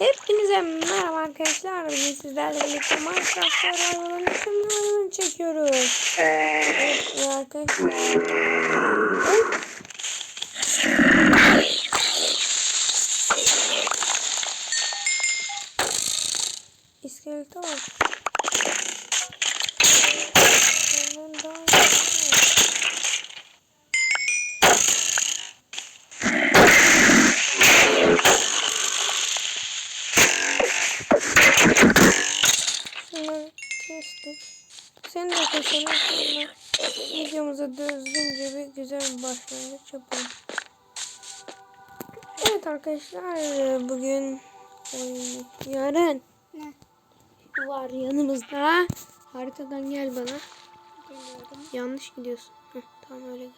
Hepinize merhaba arkadaşlar. Bugün sizlerle birlikte Minecraft tüm bölümünü çekiyoruz. Evet ve arkadaşlar. İskelete bak. Evet arkadaşlar bugün e, yarın Ne? var yanımızda. Haritadan gel bana. Geliyorum. Yanlış gidiyorsun. Heh, tamam öyle gel.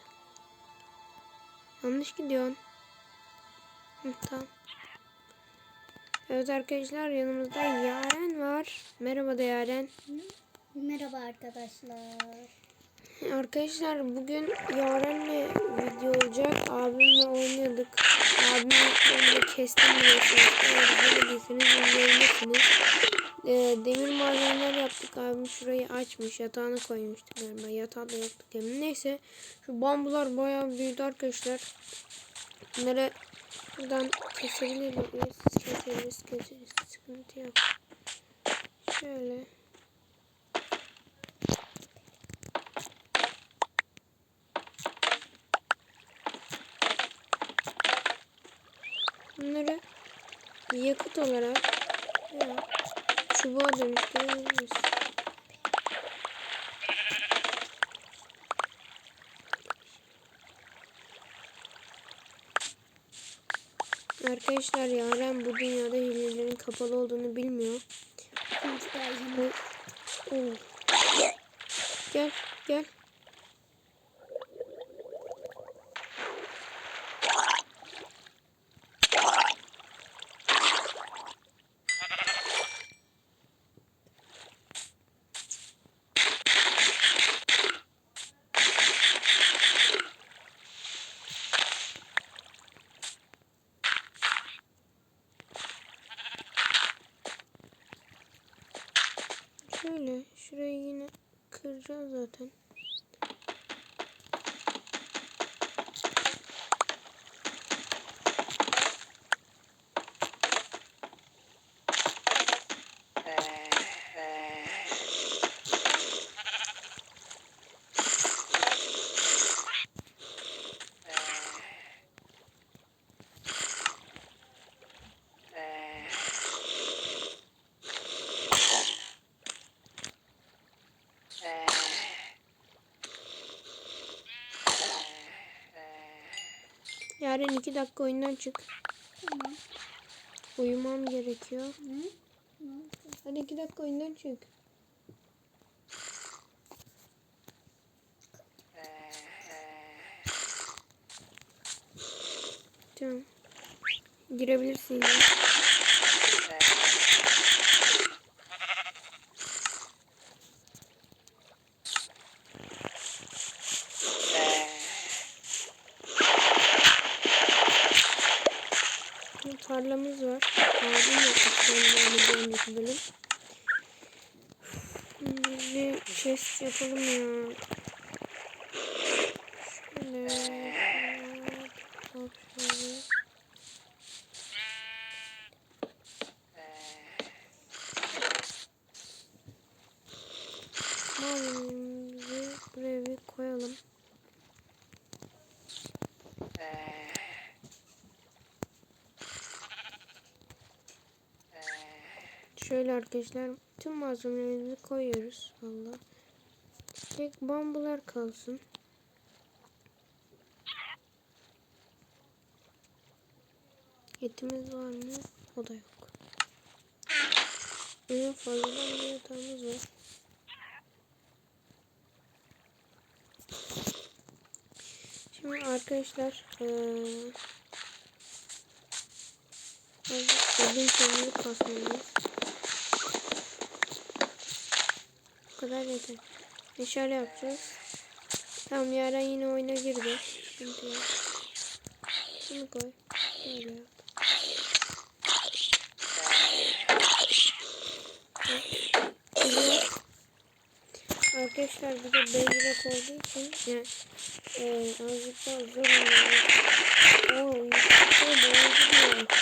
Yanlış gidiyorsun. Heh, tamam. Evet arkadaşlar yanımızda Yaren var. Merhaba da Yaren. Merhaba arkadaşlar. Arkadaşlar bugün Yaren'le video olacak. Abimle oynuyorduk. Abimin önünde kestim biliyorsunuz. Ee, demir malzemeler yaptık. Abim şurayı açmış. Yatağını koymuştu galiba. Yatağı da yoktu demin. Neyse. Şu bambular bayağı büyüdü arkadaşlar. Bunları buradan kesebiliriz. Keseriz keseriz. Sıkıntı yok. Şöyle. Bunları yakıt olarak ya, çubuğa dönüştürebiliriz. Arkadaşlar Yaren bu dünyada hilelerin kapalı olduğunu bilmiyor. Oo. Gel gel. Şöyle şurayı yine kıracağız zaten. Yarın iki dakika oyundan çık. Tamam. Uyumam gerekiyor. Hı? Hadi iki dakika oyundan çık. Tamam. Girebilirsin. ya. Bir tarlamız var. Abim yapmış kendine bir önceki bölüm. Şimdi bir chest yapalım ya. Şöyle. Şöyle. Malzememizi buraya bir koyalım. Şöyle arkadaşlar tüm malzemelerimizi koyuyoruz. Valla. Tek bambular kalsın. Etimiz var mı? O da yok. En fazladan bir yatağımız var. Şimdi arkadaşlar eee Odun kömürü kasmalıyız. Bu kadar yeter. Şöyle yapacağız. Tam yara yine oyuna girdi. Sıkıntı yok. Bunu koy. Böyle yap. Arkadaşlar bir de beylik olduğu için yani, e, azıcık daha zor oluyor. Oo, yüksekte beylik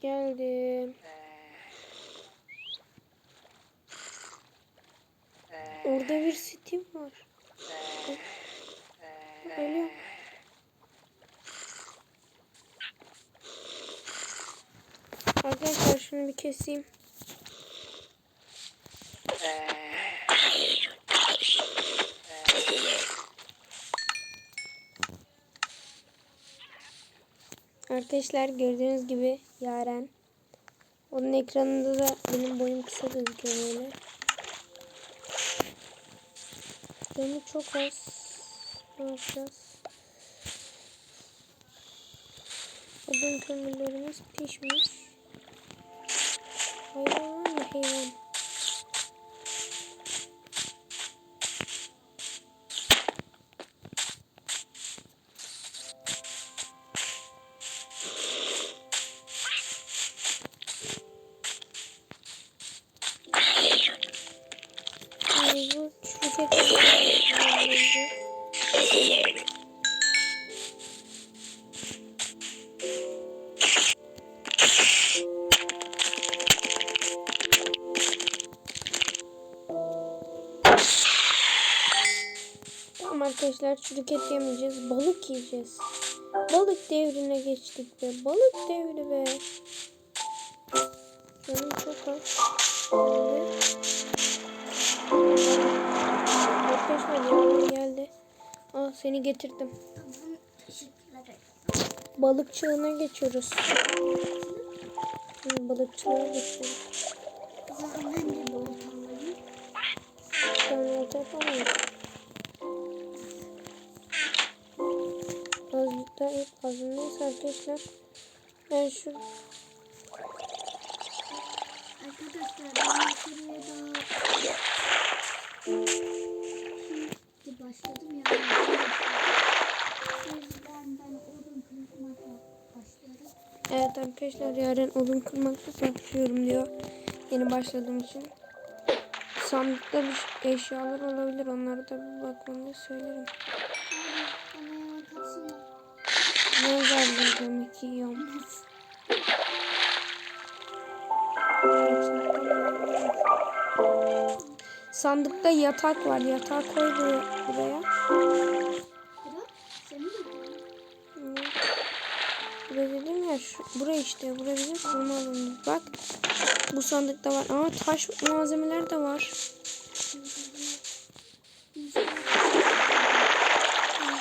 Geldim. Orada bir Steam var. Öyle. Arkadaşlar şunu bir keseyim. Arkadaşlar gördüğünüz gibi Yaren. Onun ekranında da benim boyum kısa gözüküyor böyle. Canı çok az. Ne yapacağız? Odun kömürlerimiz pişmiş. Hayvan mı hayvan? Arkadaşlar çürük et yemeyeceğiz. Balık yiyeceğiz. Balık devrine geçtik be. Balık devri be. Canım çok. Böyle. Arkadaşlar yarın geldi. Aa seni getirdim. Ederim. Balıkçılığına geçiyoruz. Hı, balıkçılığa geçiyoruz. O zaman ben yapamayız. Da hep fazlayız arkadaşlar. Ben şu Arkadaşlar ben şuraya da şimdi başladım ya. Sizden ben odun kırmakla başlıyorum. Evet arkadaşlar yarın odun kırmakta başlıyorum diyor. Yeni başladığım için. Sandıkta bir eşyalar olabilir. Onlara da bir bakmanı söylerim. Ne zarlayacağım iki yiyorum. Sandıkta yatak var. Yatağı koy buraya. buraya. Buraya dedim ya. Şu, buraya işte. Buraya bizim koruma alanımız. Bak. Bu sandıkta var. Ama taş malzemeler de var.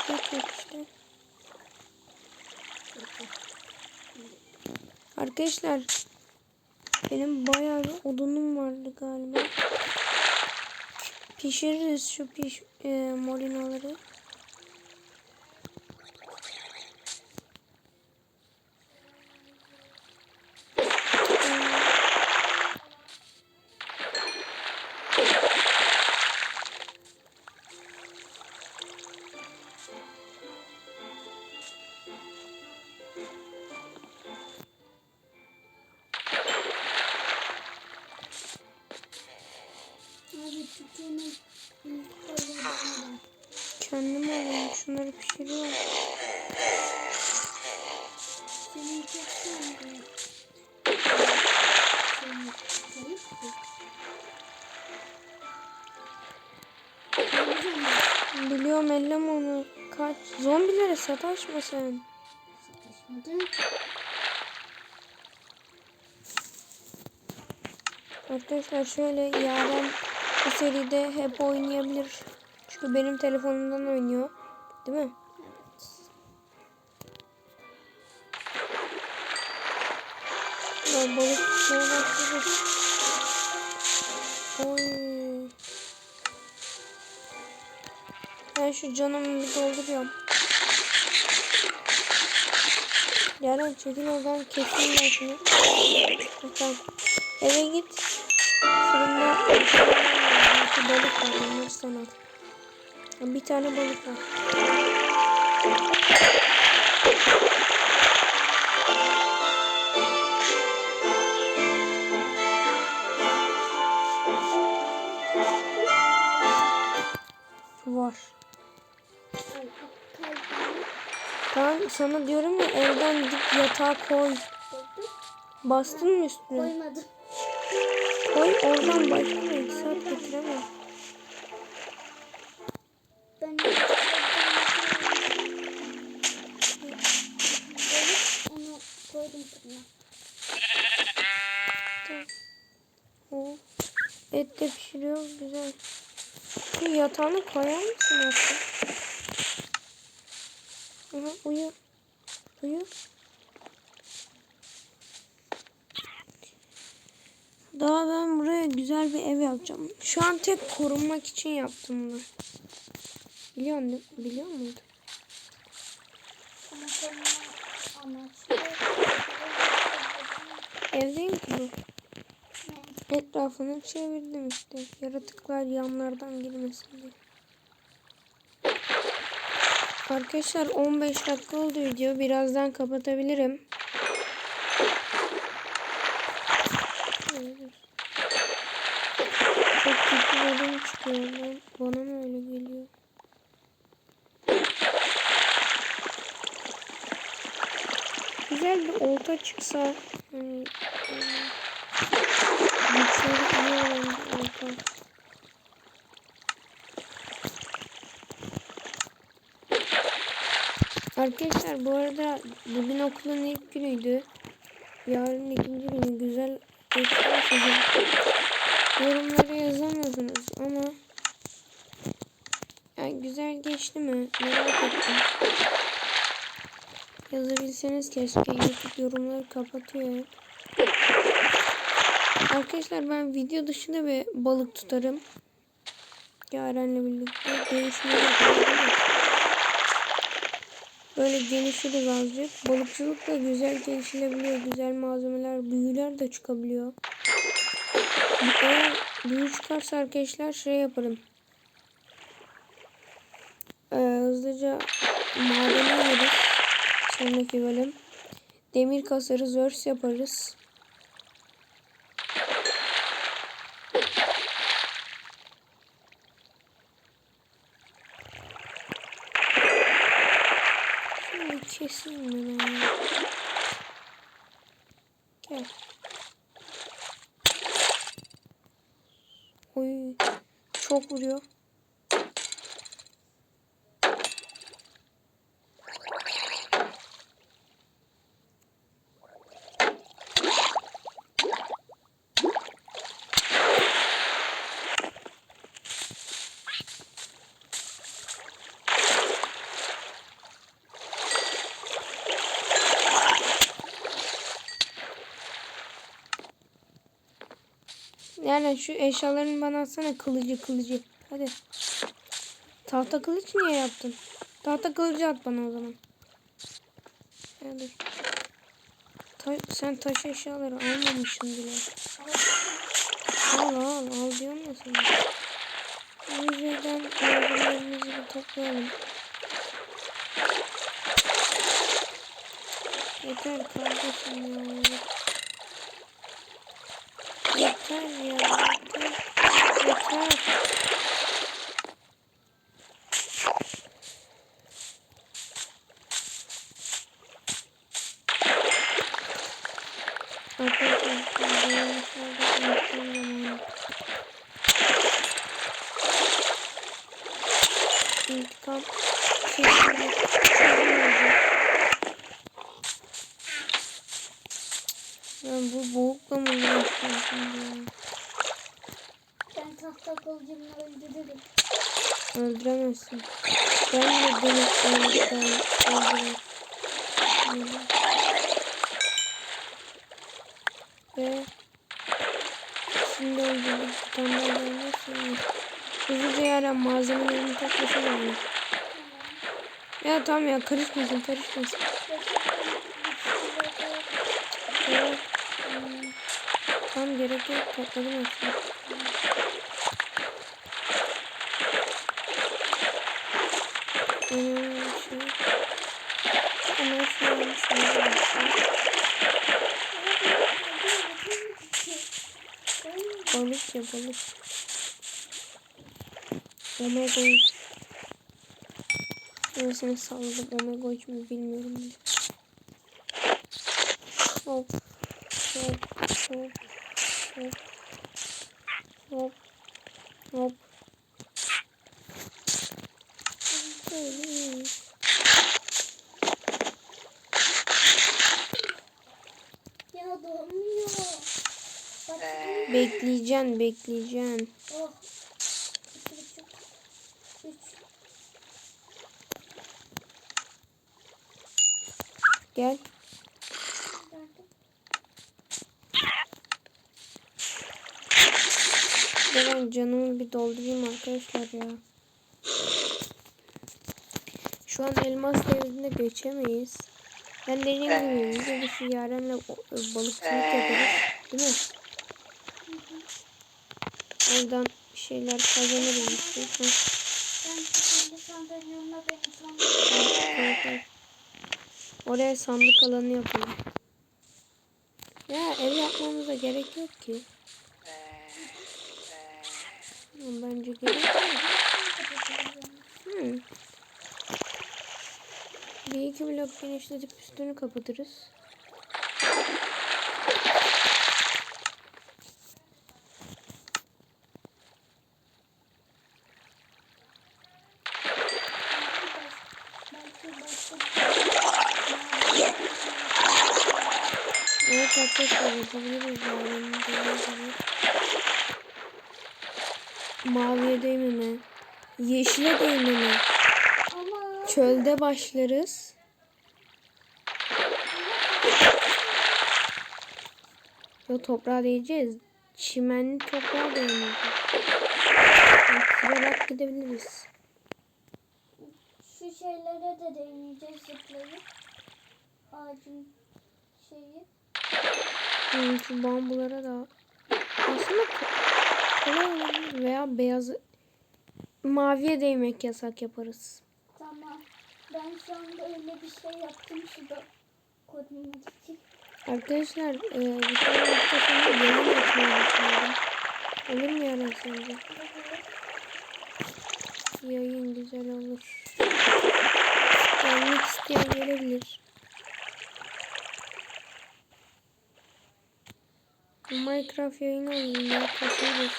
Yok işte. Arkadaşlar benim bayağı bir odunum vardı galiba. Pişiririz şu piş e, morinaları. Zombilere sataşma sen. Sıkışmadı. Arkadaşlar şöyle Yaren bu seride hep oynayabilir. Çünkü benim telefonumdan oynuyor. Değil mi? Ben balık tutmaya başladım. Oy. Ben şu canımı bir dolduruyorum. Yaren çekil oradan keseyim ben şunu. Tamam. Eve git. Fırında. Bir balık var. Onları sen. Bir tane balık. Var. Sana diyorum ya evden git yatağa koy. Bastın mı üstüne? Koymadım. Koy oradan başlama. İki saat getiremem. Ben onu koydum fırına. O et de pişiriyor güzel. Şu yatağını koyar mısın artık? Aha, uyu. Uyu. Daha ben buraya güzel bir ev yapacağım. Şu an tek korunmak için yaptım bunu. Biliyor musun? Biliyor muydun? Amaçlı. Evdeyim ki bu. Etrafını çevirdim işte. Yaratıklar yanlardan girmesin diye. Arkadaşlar 15 dakika oldu video. Birazdan kapatabilirim. Çok kötü bölüm çıkıyor. Bana mı öyle geliyor? Güzel bir olta çıksa. Hani, Güçleri iyi olan olta. Arkadaşlar bu arada bugün okulun ilk günüydü. Yarın ikinci günü güzel. Yorumlara yazamıyorsunuz ama yani güzel geçti mi merak ettim. Yazabilseniz keşke YouTube yorumları kapatıyor. Arkadaşlar ben video dışında bir balık tutarım. Yaren'le birlikte değişmeyi yapalım. Böyle gelişiriz azıcık. Balıkçılık da güzel gelişilebiliyor. Güzel malzemeler, büyüler de çıkabiliyor. Eğer büyü çıkarsa arkadaşlar şey yaparım. Ee, hızlıca madene ineriz. Sonraki bölüm. Demir kasarız, örs yaparız. Şunu kesin mi ben ya? Gel. Oy. Çok vuruyor. Yani şu eşyalarını bana atsana kılıcı kılıcı. Hadi. Tahta kılıç niye yaptın? Tahta kılıcı at bana o zaman. Hadi. Ta sen taş eşyaları almamışsın bile. Al al al diyorum ya sana. O yüzden bir toplayalım. Yeter kardeşim ya. Yeter ya. Yeter. Yeter. Ben bu boğukla mı ya? Ben tahta kılıcımla öldürürüm. Öldüremezsin. Ben de beni öldürürüm. Öldürürüm. Ve şimdi tane daha gelmezse Hızlıca yara malzemelerini toplasın yani. Ya tamam ya karışmasın karışmasın. Evet. Gerek yok topladım hepsini. Hmm, şey. Ama almış, şunu almış. Balık ya balık. Seni salladım. Omega 3 mü bilmiyorum. Hop. Hop. Hop. Hop. Hop. Hop. Ya dolmuyor. Bekleyeceksin, bekleyeceksin. Gel. Bir ben canımı bir doldurayım arkadaşlar ya. Şu an elmas devrinde geçemeyiz. Ben dediğim gibi video dışı Yaren'le o- balıkçılık yaparız. Değil mi? Oradan bir şeyler kazanırız işte. Evet, evet. Oraya sandık alanı yapalım. Ya ev yapmamıza gerek yok ki. Bence gerek Hmm. Bir iki blok genişletip üstünü kapatırız. Evet arkadaşlar bu Maviye değmeme. Yeşile değmeme. Çölde başlarız. Yo toprağa değeceğiz. Çimenli toprağa değmeyeceğiz. Kırarak gidebiliriz. şu şeylere de değmeyeceğiz zıplayıp. Ağacın şeyi. Hmm, şu bambulara da aslında olabilir veya beyazı maviye değmek yasak yaparız. Tamam. Ben şu anda öyle bir şey yaptım suda korumak için. Arkadaşlar e, bir tane hafta yayın yapmayı düşünüyorum. Olur mu yarın sence? Yayın güzel olur. Gelmek isteyen gelebilir. Minecraft yayını olur ya kasarız.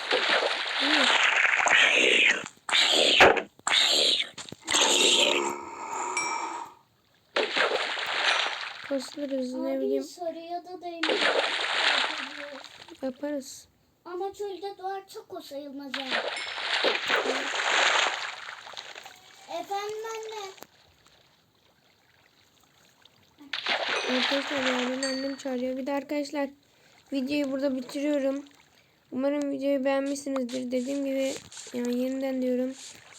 Kasarız ne Abi bileyim sarıya da değmeyeceğiz. yaparız. Ama çölde doğar çok o sayılmaz yani. Efendim anne. Arkadaşlar yarın annem çağırıyor. Bir de arkadaşlar videoyu burada bitiriyorum. Umarım videoyu beğenmişsinizdir. Dediğim gibi yani yeniden diyorum.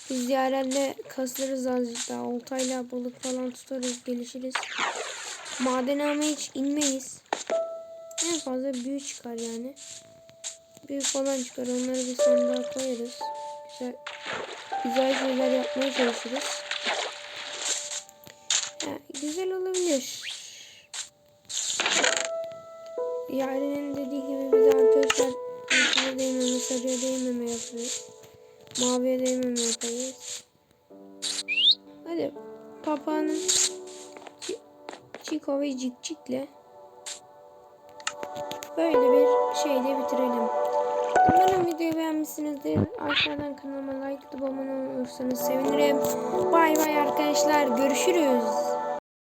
Biz Yaren'le kaslarız azıcık daha. Oltayla balık falan tutarız, gelişiriz. Madene ama hiç inmeyiz. En fazla büyü çıkar yani. Büyü falan çıkar. Onları bir sandığa koyarız. Güzel, güzel şeyler yapmaya çalışırız. Ya, güzel olabilir. Yaren'in dediği gibi biz arkadaşlar yeşile değmeme, sarıya değmeme yapıyoruz. Maviye değmeme yapıyoruz. Hadi papağanın Çiko ve Cikcik'le böyle bir şeyle bitirelim. Umarım videoyu beğenmişsinizdir. Aşağıdan kanalıma like atıp abone olursanız sevinirim. Bay bay arkadaşlar. Görüşürüz.